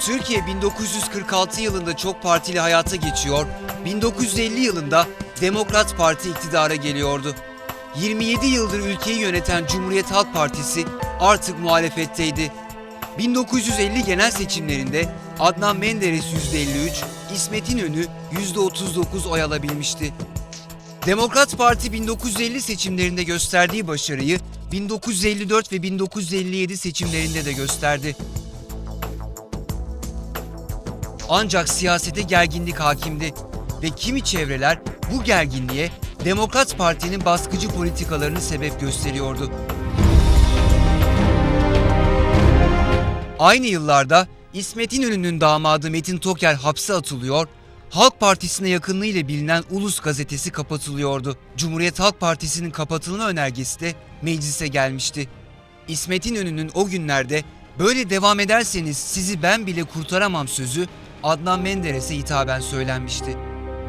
Türkiye 1946 yılında çok partili hayata geçiyor, 1950 yılında Demokrat Parti iktidara geliyordu. 27 yıldır ülkeyi yöneten Cumhuriyet Halk Partisi artık muhalefetteydi. 1950 genel seçimlerinde Adnan Menderes %53, İsmet İnönü %39 oy alabilmişti. Demokrat Parti 1950 seçimlerinde gösterdiği başarıyı 1954 ve 1957 seçimlerinde de gösterdi. Ancak siyasete gerginlik hakimdi ve kimi çevreler bu gerginliğe Demokrat Parti'nin baskıcı politikalarını sebep gösteriyordu. Aynı yıllarda İsmet İnönü'nün damadı Metin Toker hapse atılıyor, Halk Partisi'ne yakınlığıyla bilinen Ulus gazetesi kapatılıyordu. Cumhuriyet Halk Partisi'nin kapatılma önergesi de meclise gelmişti. İsmet İnönü'nün o günlerde böyle devam ederseniz sizi ben bile kurtaramam sözü Adnan Menderes'e hitaben söylenmişti.